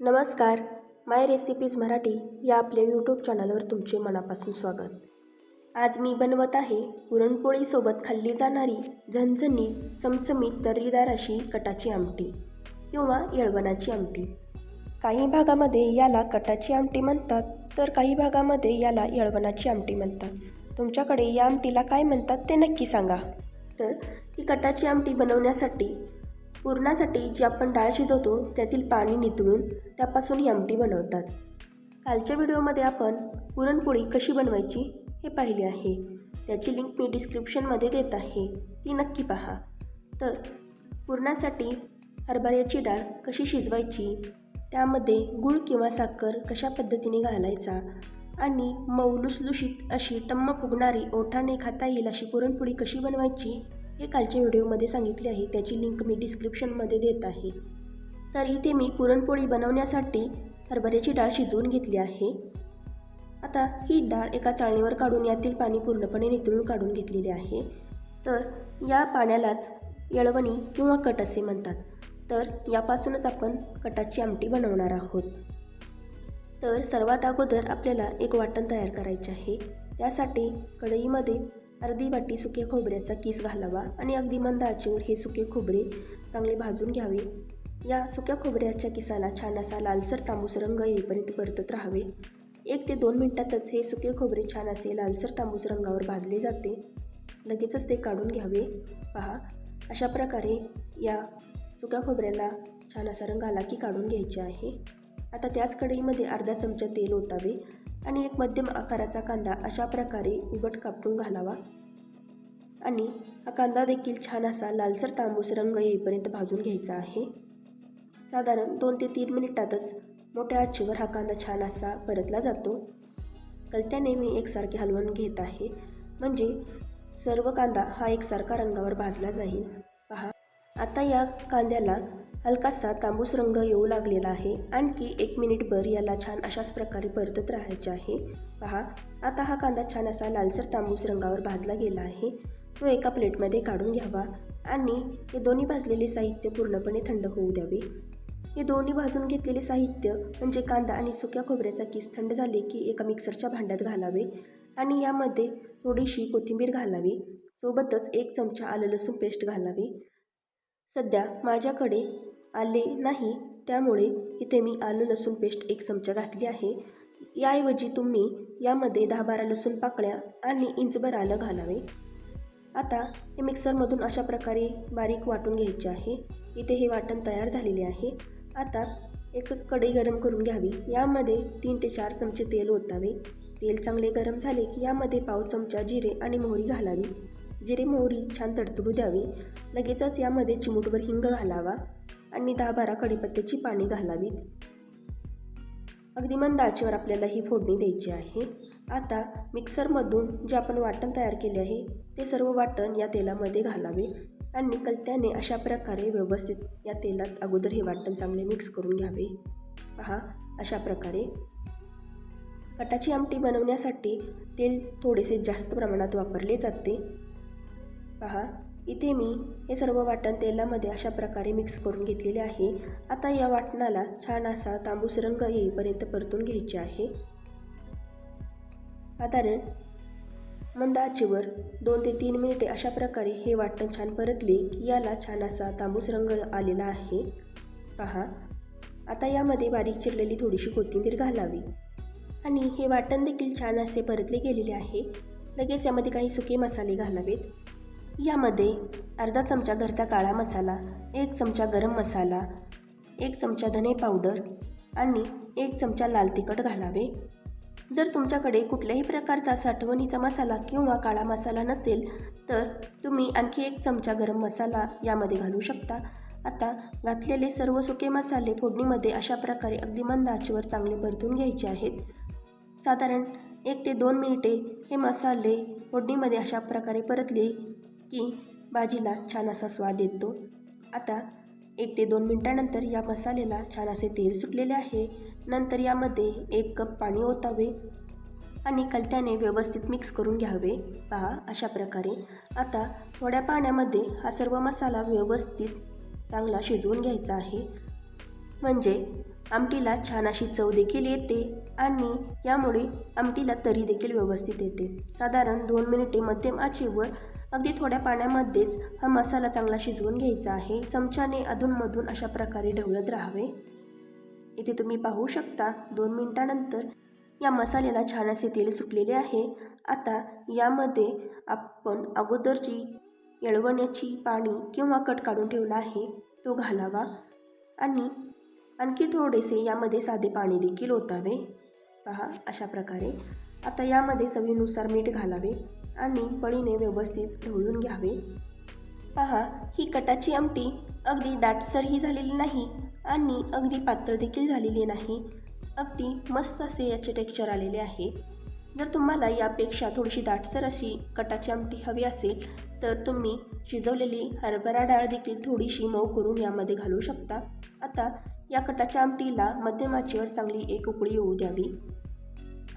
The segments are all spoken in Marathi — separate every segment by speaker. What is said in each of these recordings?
Speaker 1: नमस्कार माय रेसिपीज मराठी या आपल्या यूट्यूब चॅनलवर तुमचे मनापासून स्वागत. आज मी बनवत आहे पुरणपोळीसोबत खाल्ली जाणारी झणझणीत चमचमीत तर्रीदार अशी कटाची आमटी किंवा येळवणाची आमटी. काही भागामध्ये याला कटाची आमटी म्हणतात तर काही भागामध्ये याला येळवणाची आमटी म्हणतात. तुमच्याकडे या आमटीला काय म्हणतात ते नक्की सांगा. तर ही कटाची आमटी बनवण्यासाठी पुरणासाठी जी आपण डाळ शिजवतो त्यातील पाणी नितळून त्यापासून ही आमटी बनवतात. कालच्या व्हिडिओमध्ये आपण पुरणपोळी कशी बनवायची हे पाहिले आहे. त्याची लिंक मी डिस्क्रिप्शनमध्ये देत आहे. ती नक्की पहा. तर पुरणासाठी हरभऱ्याची डाळ कशी शिजवायची त्यामध्ये गूळ किंवा साखर कशा पद्धतीने घालायचा आणि मऊ लुसलुशीत अशी टम्म फुगणारी ओठाने खाता येईल अशी पुरणपोळी कशी बनवायची हे कालच्या व्हिडिओमध्ये सांगितले आहे. त्याची लिंक मी डिस्क्रिप्शनमध्ये देत आहे. तर इथे मी पुरणपोळी बनवण्यासाठी हरभऱ्याची डाळ शिजवून घेतली आहे. आता ही डाळ एका चाळणीवर काढून यातील पाणी पूर्णपणे नितळून काढून घेतलेले आहे. तर या पाण्यालाच येळवणी किंवा कट असे म्हणतात. तर यापासूनच आपण कटाची आमटी बनवणार आहोत. तर सर्वात अगोदर आपल्याला एक वाटण तयार करायचे आहे. त्यासाठी कढईमध्ये अर्धी वाटी सुके खोबऱ्याचा किस घालावा आणि अगदी मंद आचेवर हे सुके खोबरे चांगले भाजून घ्यावे. या सुक्या खोबऱ्याच्या किसाला छान असा लालसर तांबूस रंग येईपर्यंत परतत राहावे. एक ते दोन मिनटातच हे सुके खोबरे छान असे लालसर तांबूस रंगावर भाजले जाते. लगेचच ते काढून घ्यावे. पहा अशा प्रकारे या सुक्या खोबऱ्याला छान असा रंग आला की काढून घ्यायचे आहे. आता त्याच कढईमध्ये अर्धा चमचा तेल ओतावे. आणि एक मध्यम आकाराचा कांदा अशा प्रकारे उघट कापून घालावा. आणि हा कांदा देखील छान असा लालसर तांबूस रंग येईपर्यंत भाजून घ्यायचा आहे. साधारण दोन ते तीन मिनिटातच मोठ्या आचीवर हा कांदा छान असा परतला जातो. कलत्याने मी एकसारखे हलवून घेत आहे. म्हणजे सर्व कांदा हा एकसारखा रंगावर भाजला जाईल. पहा आता या कांद्याला हलकासा तांबूस रंग येऊ लागलेला आहे. आणखी एक मिनिटभर याला छान अशाच प्रकारे परतत राहायचे आहे. पहा आता हा कांदा छान असा लालसर तांबूस रंगावर भाजला गेला आहे. तो एका प्लेटमध्ये काढून घ्यावा आणि हे दोन्ही भाजलेले साहित्य पूर्णपणे थंड होऊ द्यावे. हे दोन्ही भाजून घेतलेले साहित्य म्हणजे कांदा आणि सुक्या खोबऱ्याचा किस थंड झाले की एका मिक्सरच्या भांड्यात घालावे आणि यामध्ये थोडीशी कोथिंबीर घालावी. सोबतच एक चमचा आलं लसूण पेस्ट घालावी. सध्या माझ्याकडे आले नाही त्यामुळे इथे मी आलं लसूण पेस्ट एक चमचा घातली आहे. याऐवजी तुम्ही यामध्ये दहा बारा लसूण पाकळ्या आणि इंचभर आलं घालावे. आता हे मिक्सरमधून अशा प्रकारे बारीक वाटून घ्यायचे आहे. इथे हे वाटण तयार झालेले आहे. आता एक कढई गरम करून घ्यावी. यामध्ये तीन ते चार चमचे तेल ओतावे. तेल चांगले गरम झाले की यामध्ये पाव चमचा जिरे आणि मोहरी घालावी. जिरे मोहरी छान तडतडू द्यावी. लगेचच यामध्ये चिमूटभर हिंग घालावा. आणि दहा बारा कढीपत्त्याची पाणी घालावीत. अगदी मंद आचेवर आपल्याला ही फोडणी द्यायची आहे. आता मिक्सरमधून जे आपण वाटण तयार केले आहे ते सर्व वाटण या तेलामध्ये घालावे आणि कलत्याने अशा प्रकारे व्यवस्थित या तेलात अगोदर हे वाटण चांगले मिक्स करून घ्यावे. पहा अशा प्रकारे. कटाची आमटी बनवण्यासाठी तेल थोडेसे जास्त प्रमाणात वापरले जाते. पहा इथे मी हे सर्व वाटण तेलामध्ये अशा प्रकारे मिक्स करून घेतलेले आहे. आता या वाटणाला छान असा तांबूस रंग येईपर्यंत परतून घ्यायचे आहे. साधारण मंद आचेवर दोन ते तीन मिनिटे अशा प्रकारे हे वाटण छान परतले की याला छान असा तांबूस रंग आलेला आहे. पहा आता यामध्ये बारीक चिरलेली थोडीशी कोथिंबीर घालावी. आणि हे वाटण देखील छान असे परतले गेलेले आहे. लगेच यामध्ये काही सुके मसाले घालावेत. यामध्ये अर्धा चमचा घरचा काळा मसाला एक चमचा गरम मसाला एक चमचा धने पावडर आणि एक चमचा लाल तिखट घालावे. जर तुमच्याकडे कुठल्याही प्रकारचा साठवणीचा मसाला किंवा काळा मसाला नसेल तर तुम्ही आणखी एक चमचा गरम मसाला यामध्ये घालू शकता. आता घातलेले सर्व सुके मसाले फोडणीमध्ये अशा प्रकारे अगदी मंद आचेवर चांगले परतून घ्यायचे आहेत. साधारण एक ते दोन मिनिटे हे मसाले फोडणीमध्ये अशा प्रकारे परतले की भाजीला छान असा स्वाद येतो. आता एक ते दोन मिनटानंतर या मसाल्याला छान असे तेल सुटलेले आहे. नंतर यामध्ये एक कप पाणी ओतावे आणि कलत्याने व्यवस्थित मिक्स करून घ्यावे. पहा अशा प्रकारे. आता थोड्या पाण्यामध्ये हा सर्व मसाला व्यवस्थित चांगला शिजवून घ्यायचा आहे. म्हणजे आमटीला छान अशी चव देखील येते आणि यामुळे आमटीला तरी देखील व्यवस्थित येते. साधारण दोन मिनिटे मध्यम आचेवर अगदी थोड्या पाण्यामध्येच हा मसाला चांगला शिजवून घ्यायचा आहे. चमच्याने अधूनमधून अशा प्रकारे ढवळत राहावे. इथे तुम्ही पाहू शकता दोन मिनटानंतर या मसाल्याला छान असे तेल सुटलेले आहे. आता यामध्ये आपण अगोदर जी येळवण्याची पाणी किंवा कट काढून ठेवला आहे तो घालावा. आणि आणखी थोडेसे यामध्ये साधे पाणी देखील ओतावे. पहा अशा प्रकारे. आता यामध्ये चवीनुसार मीठ घालावे. आणि पळीने व्यवस्थित ढवळून घ्यावे. पहा ही कटाची आमटी अगदी दाटसरही झालेली नाही आणि अगदी पातळ देखील झालेली नाही. अगदी मस्त असे याचे टेक्स्चर आलेले आहे. जर तुम्हाला यापेक्षा थोडीशी दाटसर अशी कटाची आमटी हवी असेल तर तुम्ही शिजवलेली हरभरा डाळ देखील थोडीशी मऊ करून यामध्ये घालू शकता. आता या कटाच्या आमटीला मध्यमाचीवर चांगली एक उकळी येऊ द्यावी.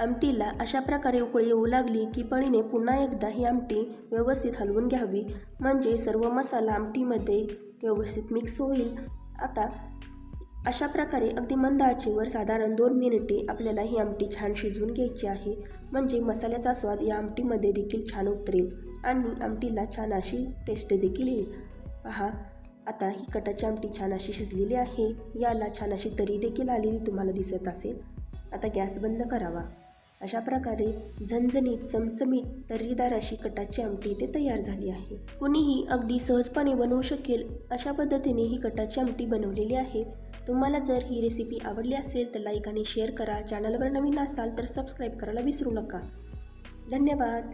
Speaker 1: आमटीला अशा प्रकारे उकळी येऊ लागली की पळीने पुन्हा एकदा ही आमटी व्यवस्थित हलवून घ्यावी. म्हणजे सर्व मसाला आमटीमध्ये व्यवस्थित मिक्स होईल. आता अशा प्रकारे अगदी मंद आचेवर साधारण दोन मिनिटे आपल्याला ही आमटी छान शिजवून घ्यायची आहे. म्हणजे मसाल्याचा स्वाद या आमटीमध्ये देखील छान उतरेल आणि आमटीला छान अशी टेस्ट देखील येईल. पहा आता ही कटाची आमटी छान अशी शिजलेली आहे. याला छान अशी तरी देखील आलेली तुम्हाला दिसत असेल. आता गॅस बंद करावा. अशा प्रकारे झणझणीत चमचमीत तर्रीदार अशी कटाची आमटी इथे तयार झाली आहे. कुणीही अगदी सहजपणे बनवू शकेल अशा पद्धतीने ही कटाची आमटी बनवलेली आहे. तुम्हाला जर ही रेसिपी आवडली असेल तर लाईक आणि शेअर करा. चॅनलवर नवीन असाल तर सबस्क्राईब करायला विसरू नका. धन्यवाद.